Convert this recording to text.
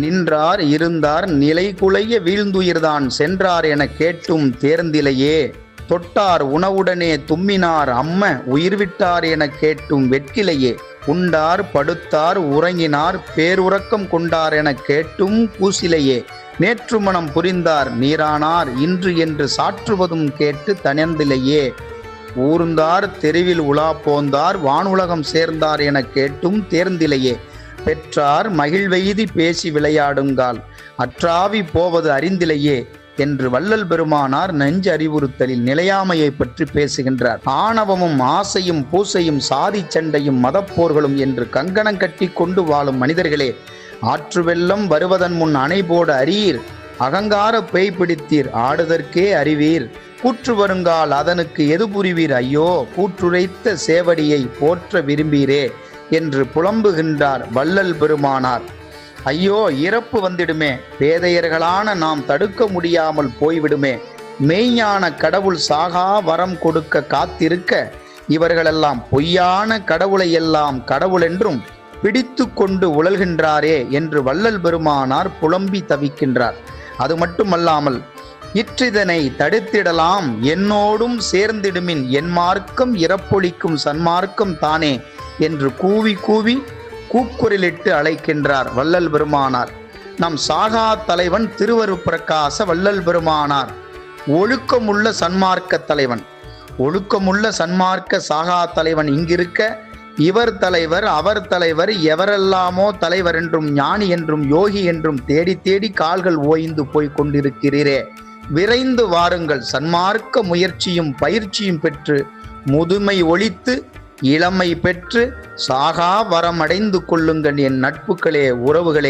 நின்றார் இருந்தார் நிலை குலைய வீழ்ந்துயிர்தான் சென்றார் என கேட்டும் தேர்ந்திலையே. தொட்டார் உணவுடனே தும்மினார் அம்ம உயிர்விட்டார் என கேட்டும் வெட்கிலையே. உண்டார் படுத்தார் உறங்கினார் பேருறக்கம் கொண்டார் என கேட்டும் கூசிலையே நேற்று மனம் புரிந்தார் நீரானார் இன்று என்று சாற்றுவதும் கேட்டு தனர்ந்திலையே ஊர்ந்தார் தெருவில் உலா போந்தார் வானுலகம் சேர்ந்தார் என கேட்டும் தேர்ந்திலையே. பெற்றார் மகிழ்வெய்தி பேசி விளையாடுங்கால். அற்றாவி போவது அறிந்திலையே என்று வள்ளல் பெருமானார் நெஞ்சு அறிவுறுத்தலில் நிலையாமையை பற்றி பேசுகின்றார். ஆணவமும் ஆசையும் பூசையும் சாதி சண்டையும் மதப்போர்களும் என்று கங்கணம் கட்டி கொண்டு வாழும் மனிதர்களே ஆற்று வெள்ளம் வருவதன் முன் அணை போட அறியீர் அகங்கார பேய் பிடித்தீர் ஆடுதற்கே அறிவீர். கூற்று வருங்கால் அதனுக்கு எது புரிவீர்? ஐயோ கூற்றுரைத்த சேவடியை போற்ற விரும்பீரே. என்று புலம்புகின்றார் வள்ளல் பெருமானார். ஐயோ இறப்பு வந்திடுமே. பேதையர்களான நாம் தடுக்க முடியாமல் போய்விடுமே. மெய்ஞான கடவுள் சாகா வரம் கொடுக்க காத்திருக்க இவர்களெல்லாம் பொய்யான கடவுளை எல்லாம் கடவுளென்றும் பிடித்து கொண்டு உழல்கின்றாரே என்று வள்ளல் பெருமானார் புலம்பி தவிக்கின்றார். அது மட்டுமல்லாமல் இற்றிதனை தடுத்திடலாம் என்னோடும் சேர்ந்திடுமின் என் மார்க்கம் இறப்பொழிக்கும் சன்மார்க்கம் தானே. என்று கூவி கூவி கூக்குரலிட்டு அழைக்கின்றார் வள்ளல் பெருமானார். நம் சாகா தலைவன் திருவருப்பிரகாச வள்ளல் பெருமானார். ஒழுக்கமுள்ள சன்மார்க்க தலைவன். ஒழுக்கமுள்ள சன்மார்க்க சாகா தலைவன் இங்கிருக்க இவர் தலைவர் அவர் தலைவர் எவரெல்லாமோ தலைவர் என்றும் ஞானி என்றும் யோகி என்றும் தேடி தேடி கால்கள் ஓய்ந்து போய் கொண்டிருக்கிறீரே. விரைந்து வாருங்கள். சன்மார்க்க முயற்சியும் பயிற்சியும் பெற்று முதுமை ஒழித்து இளமை பெற்று சாகா வரமடைந்து கொள்ளுங்கள் என் நட்புகளே உறவுகளே.